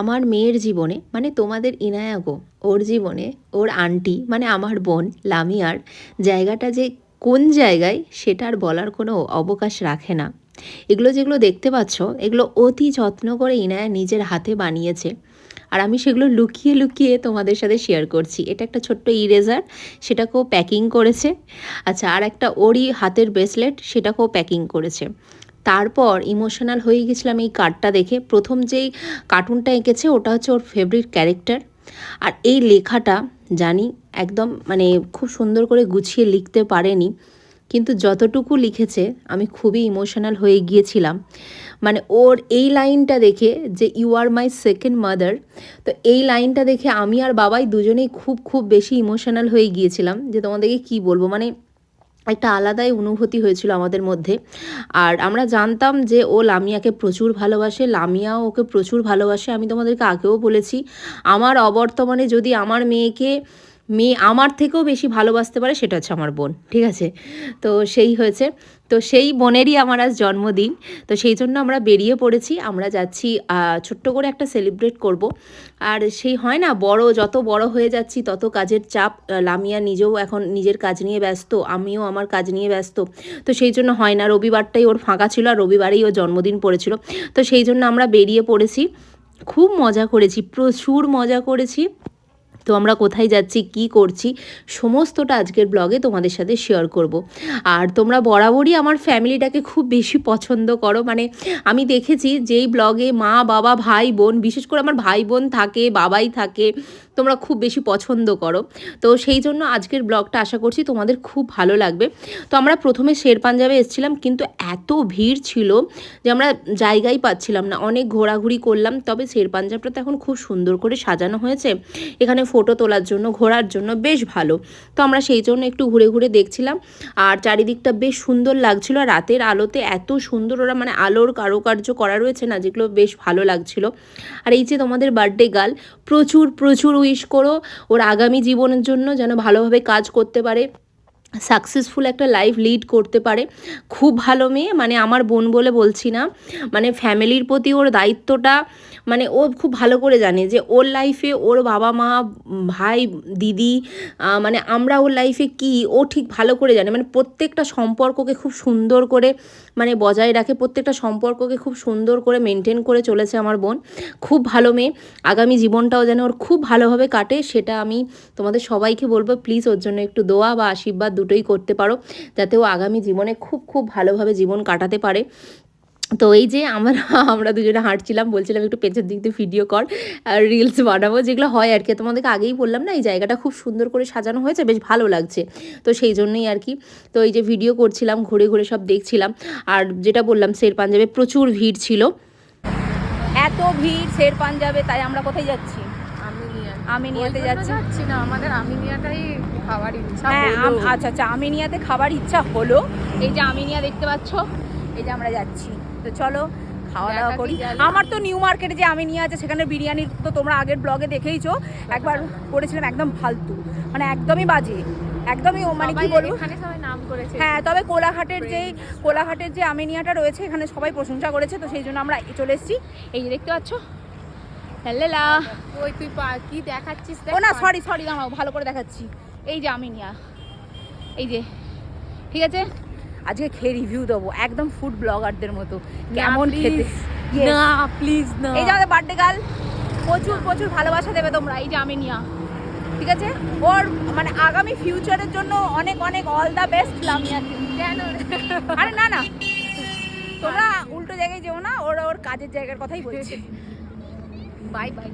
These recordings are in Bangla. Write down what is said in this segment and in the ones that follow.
আমার মেয়ের জীবনে মানে তোমাদের ইনায়াগো ওর জীবনে, ওর আন্টি মানে আমার বোন লামিয়ার জায়গাটা যে কোন জায়গায় সেটা আর বলার কোনো অবকাশ রাখে না। এগুলো যেগুলো দেখতে পাচ্ছ, এগুলো অতি যত্ন করে ইনায়া নিজের হাতে বানিয়েছে। আর আমি সেগুলো লুকিয়ে লুকিয়ে তোমাদের সাথে শেয়ার করছি। এটা একটা ছোট্ট ইরেজার সেটাকেও প্যাকিং করেছে। আচ্ছা আর একটা ওরই হাতের ব্রেসলেট সেটাকেও প্যাকিং করেছে। তারপর ইমোশনাল হয়ে গেছিলাম এই কার্ডটা দেখে। প্রথম যেই কার্টুনটা এঁকেছে, ওটা হচ্ছে ওর ফেভারিট ক্যারেক্টার আর এই লেখাটা জানি একদম মানে খুব সুন্দর করে গুছিয়ে লিখতে পারেনি, কিন্তু যতটুকু লিখেছে আমি খুবই ইমোশনাল হয়ে গিয়েছিলাম। মানে ওর এই লাইনটা দেখে যে you are my second mother তো এই লাইনটা দেখে আমি আর বাবাই দুজনেই খুব খুব বেশি ইমোশনাল হয়ে গিয়েছিলাম যে তোমাদেরকে কি বলব? মানে একটা আলাদাই অনুভূতি হয়েছিল আমাদের মধ্যে। আর আমরা জানতাম যে, ও লামিয়াকে প্রচুর ভালোবাসে, লামিয়াও ওকে প্রচুর ভালোবাসে। আমি তোমাদেরকে আগেও বলেছি, আমার অবর্তমানে যদি আমার মেয়েকে, মেয়ে আমার থেকেও বেশি ভালোবাসতে পারে, সেটা হচ্ছে আমার বোন, ঠিক আছে? তো সেই হয়েছে। তো সেই বোনেরই আমার আজ জন্মদিন। তো সেই জন্য আমরা বেরিয়ে পড়েছি, আমরা যাচ্ছি ছোট্ট করে একটা সেলিব্রেট করব। আর সেই হয় না, বড়, যত বড় হয়ে যাচ্ছি, তত কাজের চাপ লামিয়া নিজেও এখন নিজের কাজ নিয়ে ব্যস্ত, আমিও আমার কাজ নিয়ে ব্যস্ত। তো সেই জন্য হয় না, রবিবারটাই ওর ফাঁকা ছিল আর রবিবারেই ওর জন্মদিন পড়েছিল। তো সেই জন্য আমরা বেরিয়ে পড়েছি। খুব মজা করেছি, প্রচুর মজা করেছি। তো আমরা কোথায় যাচ্ছি, কি করছি, সমস্তটা আজকের ব্লগে তোমাদের সাথে শেয়ার করব। আর তোমরা বরাবরই আমার ফ্যামিলিটাকে খুব বেশি পছন্দ করো। মানে আমি দেখেছি যেই ব্লগে মা, বাবা, ভাই, বোন, বিশেষ করে আমার ভাই, বোন থাকে, বাবাই থাকে, তোমরা খুব বেশি পছন্দ করো। তো সেই জন্য আজকের ব্লগটা আশা করছি তোমাদের খুব ভালো লাগবে। তো আমরা প্রথমে শের পাঞ্জাবে এসেছিলাম, কিন্তু এত ভিড় ছিল যে আমরা জায়গাই পাচ্ছিলাম না। অনেক ঘোরাঘুরি করলাম, তবে শের পাঞ্জাবটা তো এখন খুব সুন্দর করে সাজানো হয়েছে। এখানে ফটো তোলার জন্য, ঘোরার জন্য বেশ ভালো। তো আমরা সেই জন্য একটু ঘুরে ঘুরে দেখছিলাম। আর চারিদিকটা বেশ সুন্দর লাগছিল। রাতের আলোতে এত সুন্দর ওরা মানে আলোর কারুকার্য করা রয়েছে না, যেগুলো বেশ ভালো লাগছিল। আর এই যে তোমাদের বার্থডে গাল প্রচুর প্রচুর উইশ করো। ওর আগামী জীবনের জন্য যেন ভালোভাবে কাজ করতে পারে। সাকসেসফুল একটা লাইফ লিড করতে পারে। খুব ভালো মেয়ে মানে আমার বোন বলে বলছি না। মানে ফ্যামিলির প্রতি ওর দায়িত্বটা মানে ও খুব ভালো করে জানে যে ওর লাইফে ওর বাবা মা, ভাই, দিদি মানে আমরা ওর লাইফে কি, ও ঠিক ভালো করে জানে। মানে প্রত্যেকটা সম্পর্ককে খুব সুন্দর করে মানে বজায় রাখে, প্রত্যেকটা সম্পর্ককে খুব সুন্দর করে মেনটেন করে চলেছে আমার বোন। খুব ভালো মেয়ে, আগামী জীবনটাও যেন ওর খুব ভালোভাবে কাটে, সেটা আমি তোমাদের সবাইকে বলব। প্লিজ ওর জন্য একটু দোয়া বা আশীর্বাদ দুটোই করতে পারো, যাতে ও আগামী জীবনে খুব খুব ভালোভাবে জীবন কাটাতে পারে। তো এই যে আমরা আমরা দুজনে হাঁটছিলাম, বলছিলাম একটু পেছনের দিক দিয়ে ভিডিও কর আর রিলস বানাবো, যেগুলো হয় আর কি। তোমাদেরকে আগেই বললাম না, এই জায়গাটা খুব সুন্দর করে সাজানো হয়েছে, বেশ ভালো লাগছে। তো সেই জন্যই আর কি, তো এই যে ভিডিও করছিলাম, ঘুরে ঘুরে সব দেখছিলাম। আর যেটা বললাম, শের পাঞ্জাবে প্রচুর ভিড় ছিল। এত ভিড় শের পাঞ্জাবে, তাই আমরা কোথায় যাচ্ছি? আমিনিয়াতে যাচ্ছি। যাচ্ছি না আমাদের আমিনিয়াটাই খাওয়ার ইচ্ছা হ্যাঁ আচ্ছা আচ্ছা আমিনিয়াতে খাবার ইচ্ছা হলো। এই যে আমিনিয়া দেখতে পাচ্ছ এই যে আমরা যাচ্ছি। তো চলো খাওয়া দাওয়া করি। আমার তো নিউ মার্কেটে যে আমিনিয়া আছে সেখানে বিরিয়ানি তো তোমরা আগের ব্লগে দেখেইছো। একবার করেছিলাম একদম ফালতু। মানে একদমই বাজে। একদমই মানে কি বলব? হ্যাঁ তবে কোলাঘাটের যেই কোলাঘাটের যে আমিনিয়াটা রয়েছে এখানে সবাই প্রশংসা করেছে। তো সেই জন্য আমরা চলে এসেছি। এই যে দেখতে পাচ্ছ হ্যালেলা ওই তুই কি দেখাচ্ছিস ও না সরি সরি দাঁড়াও ভালো করে দেখাচ্ছি। এই যে আমিনিয়া এই যে ঠিক আছে? আজকে খেয়ে রিভিউ দেবো একদম ফুড ব্লগারদের মতো। কেমন খেতে? না প্লিজ না। এই যে আমাদের বার্থডে গার্ল প্রচুর প্রচুর ভালোবাসা দেবে তোমরা এই যে আমিনিয়া ঠিক আছে? ওর মানে আগামী ফিউচারের জন্য অনেক অনেক অল দ্য বেস্ট লামিয়াকে কেন আরে না না। তোমরা উল্টো জায়গায় যেও না ওর ওর কাজের জায়গার কথাই বলছি। Bye bye.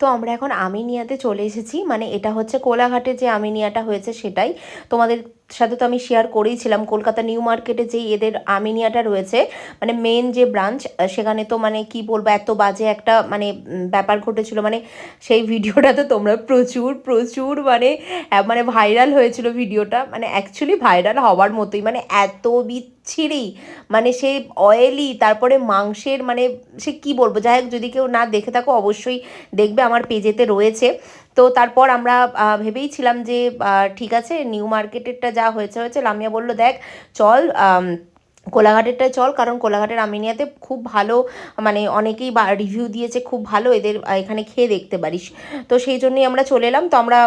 তো আমরা এখন আমিনিয়াতে চলে এসেছি। মানে এটা হচ্ছে কোলাঘাটে যে আমিনিয়াটা হয়েছে সেটাই। তোমাদের সাথে তো আমি শেয়ার করেইছিলাম কলকাতা নিউ মার্কেটে যে এদের আমিনিয়াটা রয়েছে মানে মেন যে ব্রাঞ্চ সেখানে তো মানে কি বলব, এত বাজে একটা মানে ব্যাপার ঘটেছিল। মানে সেই ভিডিওটা তো তোমরা প্রচুর প্রচুর মানে মানে ভাইরাল হয়েছিল ভিডিওটা। মানে অ্যাকচুয়ালি ভাইরাল হওয়ার মতোই। মানে এত বিচ্ছিরি মানে সে অয়েলি তারপরে মাংসের মানে সে কি বলব? যাই হোক, যদি কেউ না দেখে থাকো, অবশ্যই দেখবে। আমার পেজেতে রয়েছে। তো তারপর আমরা ভেবেই ভেবেইছিলাম যে ঠিক আছে নিউ মার্কেটেরটা যা হয়েছে হয়েছে, লামিয়া বলল, দেখ, চল আম, কোলাঘাটেরটায় চল কারণ কোলাঘাটের আমিনিয়াতে খুব ভালো মানে অনেকেই বা রিভিউ দিয়েছে খুব ভালো এদের এখানে খেয়ে দেখতে পারিস। তো সেই জন্যই আমরা চলে এলাম। তো আমরা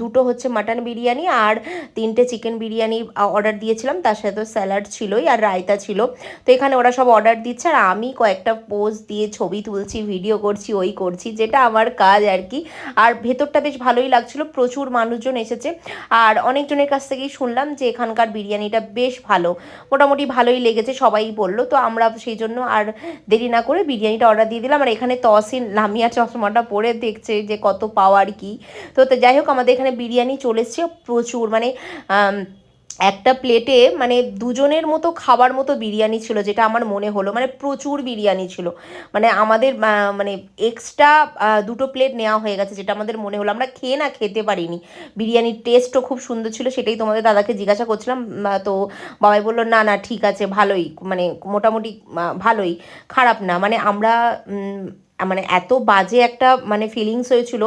দুটো হচ্ছে মাটন বিরিয়ানি আর তিনটে চিকেন বিরিয়ানি অর্ডার দিয়েছিলাম। তার সাথে তো স্যালাড ছিলই আর রায়তা ছিল। তো এখানে ওরা সব অর্ডার দিচ্ছে আর আমি কয়েকটা পোজ দিয়ে ছবি তুলছি ভিডিও করছি ওই করছি যেটা আমার কাজ আর কি। আর ভেতরটা বেশ ভালোই লাগছিল প্রচুর মানুষজন এসেছে। আর অনেকজনের কাছ থেকেই শুনলাম যে এখানকার বিরিয়ানিটা বেশ ভালো। মোটামুটি ভালোই লেগেছে, সবাই বলল। তো আমরা সেই জন্য আর দেরি না করে বিরিয়ানিটা অর্ডার দিয়ে দিলাম। আর এখানে তহসিন লামিয়া চশমাটা পরে দেখছে যে কত পাওয়ার কি। তো যাই হোক, আমাদের এখানে বিরিয়ানি চলেছে প্রচুর। মানে একটা প্লেটে মানে দুজনের মতো খাবার মতো বিরিয়ানি ছিল, যেটা আমার মনে হলো মানে প্রচুর বিরিয়ানি ছিল। মানে আমাদের মানে এক্সট্রা দুটো প্লেট নেওয়া হয়ে গেছে, যেটা আমাদের মনে হলো, আমরা খেয়ে না খেতে পারিনি। বিরিয়ানির টেস্টও খুব সুন্দর ছিল, সেটাই তোমাদের দাদাকে জিজ্ঞাসা করছিলাম তো বাবাই বলল, না না, ঠিক আছে, ভালোই মানে মোটামুটি ভালোই, খারাপ না। মানে আমরা মানে এত বাজে একটা মানে ফিলিংস হয়েছিল।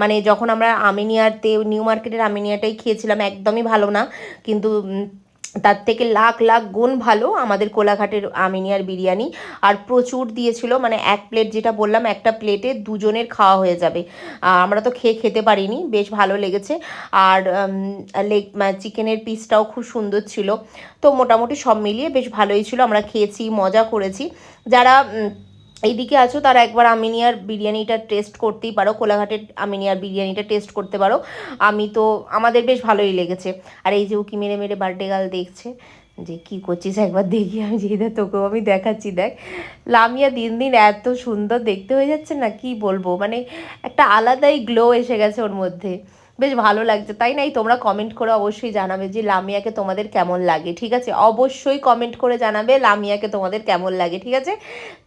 মানে যখন আমরা আমিনিয়াতে নিউ মার্কেটের আমিনিয়াটাই খেয়েছিলাম, একদমই ভালো না। কিন্তু তার থেকে লাখ লাখ গুণ ভালো আমাদের কোলাঘাটের আমিনিয়ার বিরিয়ানি। আর প্রচুর দিয়েছিল মানে এক প্লেট যেটা বললাম, একটা প্লেটে দুজনের খাওয়া হয়ে যাবে। আমরা তো খেয়ে খেতে পারিনি, বেশ ভালো লেগেছে। আর লেগ চিকেনের পিসটাও খুব সুন্দর ছিল। তো মোটামুটি সব মিলিয়ে বেশ ভালোই ছিল, আমরা খেয়েছি, মজা করেছি। যারা এইদিকে আছো, তারা একবার আমিনিয়ার বিরিয়ানিটা টেস্ট করতেই পারো, কোলাঘাটের আমিনিয়ার বিরিয়ানিটা টেস্ট করতে পারো। আমি তো, আমাদের বেশ ভালোই লেগেছে। আর এই যে উকি মেরে মেরে বার্থডে গাল দেখছে, যে কি করছিস একবার দেখি, আমি যে দেখ তোকেও আমি দেখাচ্ছি, দেখ। লামিয়া দিন দিন এত সুন্দর দেখতে হয়ে যাচ্ছে না, কি বলব? মানে একটা আলাদাই গ্লো এসে গেছে ওর মধ্যে। বেশ ভালো লাগছে। তাই না? এই তোমরা কমেন্ট করে অবশ্যই জানাবে যে লামিয়াকে তোমাদের কেমন লাগে, ঠিক আছে? অবশ্যই কমেন্ট করে জানাবে লামিয়াকে তোমাদের কেমন লাগে, ঠিক আছে?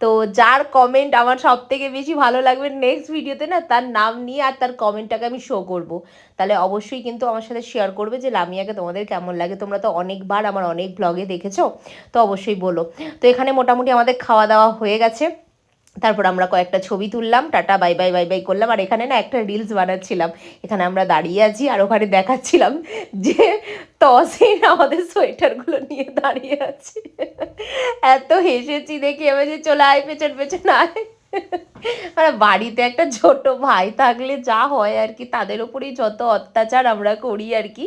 তো যার কমেন্ট আমার সব থেকে বেশি ভালো লাগবে নেক্সট ভিডিওতে না, তার নাম নিয়ে আর তার কমেন্টটাকে আমি শো করব। তাহলে অবশ্যই কিন্তু আমার সাথে শেয়ার করবে যে লামিয়াকে তোমাদের কেমন লাগে। তোমরা তো অনেকবার আমার অনেক ব্লগে দেখেছ, তো অবশ্যই বলো। তো এখানে মোটামুটি আমাদের খাওয়া দাওয়া হয়ে গেছে। তারপর আমরা কয়েকটা ছবি তুললাম, tata, bye bye bye bye করলাম। আর এখানে না একটা রিলস বানাচ্ছিলাম। এখানে আমরা দাঁড়িয়ে আছি আর ওখানে দেখাচ্ছিলাম যে তসিন আমাদের সোয়েটারগুলো নিয়ে দাঁড়িয়ে আছে। এত হেসেছি দেখি এবার যে চলে আয়, পেছন পেছন আয়। মানে বাড়িতে একটা ছোট ভাই থাকলে যা হয় আর কি, তাদের ওপরেই যত অত্যাচার আমরা করি আর কি।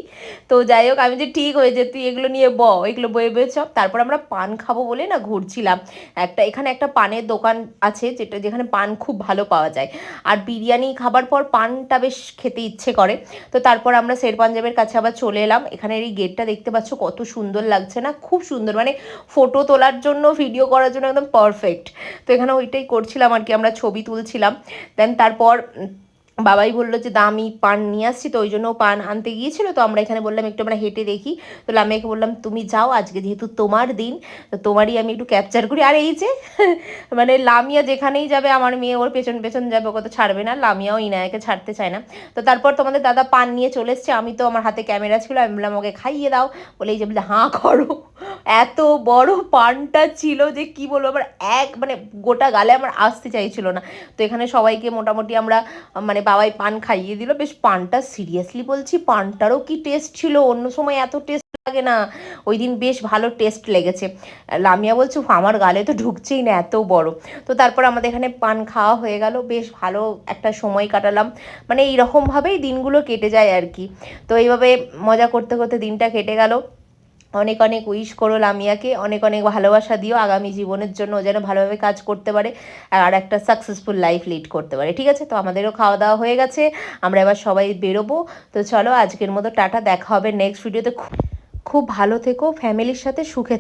তো যাই হোক, আমি যে ঠিক হয়েছে তুই এগুলো নিয়ে ব, এগুলো বয়ে বয়ে সব তারপর আমরা পান খাব বলে না ঘুরছিলাম। একটা, এখানে একটা পানের দোকান আছে যেটা, যেখানে পান খুব ভালো পাওয়া যায়। আর বিরিয়ানি খাবার পর পানটা বেশ খেতে ইচ্ছে করে। তো তারপর আমরা শের পাঞ্জাবের কাছে আবার চলে এলাম। এখানের এই গেটটা দেখতে পাচ্ছ কত সুন্দর লাগছে না? খুব সুন্দর মানে ফটো তোলার জন্য, ভিডিও করার জন্য একদম পারফেক্ট তো এখানে ওইটাই করছিলাম আর কি আমরা ছবি তুলছিলাম। দেন তারপর বাবাই বলল যে দামি পান নিয়ে আসছি, তো ওই জন্য পান আনতে গিয়েছিল, তো আমরা এখানে বললাম, একটু আমরা হেঁটে দেখি। তো লামিয়াকে বললাম, তুমি যাও, আজকে যেহেতু তোমার দিন, তো তোমারই আমি একটু ক্যাপচার করি। আর এই যে মানে লামিয়া যেখানেই যাবে, আমার মেয়ে ওর পেছন পেছন যাবে, ওকে তো ছাড়বে না, লামিয়াও ইনায়াকে ছাড়তে চায় না। তো তারপর তোমাদের দাদা পান নিয়ে চলে এসছে, আমি তো আমার হাতে ক্যামেরা ছিল, আমি বললাম, ওকে খাইয়ে দাও। বলে এই যে বলে হাঁ, করো। এত বড় পানটা ছিল যে, কি বলব আমার এক মানে গোটা গালে আমার আসতে চাইছিল না। তো এখানে সবাইকে মোটামুটি আমরা মানে বাবাই পান খাইয়ে দিল। বেশ পানটা সিরিয়াসলি বলছি, পানটারও কি টেস্ট ছিল? অন্য সময় এত টেস্ট লাগে না। ওই দিন বেশ ভালো টেস্ট লেগেছে। লামিয়া বলছে আমার গালে তো ঢুকছেই না এত বড়। তো তারপর আমাদের এখানে পান খাওয়া হয়ে গেল। বেশ ভালো একটা সময় কাটালাম। মানে এইরকমভাবেই দিনগুলো কেটে যায় আর কি। তো এইভাবে মজা করতে করতে দিনটা কেটে গেল। অনেক অনেক উইশ করো লামিয়াকে, অনেক অনেক ভালোবাসা দিও, আগামী জীবনের জন্য ও যেন ভালোভাবে কাজ করতে পারে আর একটা সাকসেসফুল লাইফ লিড করতে পারে, ঠিক আছে? তো আমাদেরও খাওয়া দাওয়া হয়ে গেছে, আমরা এবার সবাই বেরোবো। তো চলো আজকের মতো টাটা, দেখা হবে নেক্সট ভিডিওতে খুব ভালো থেকো ফ্যামিলির সাথে সুখে।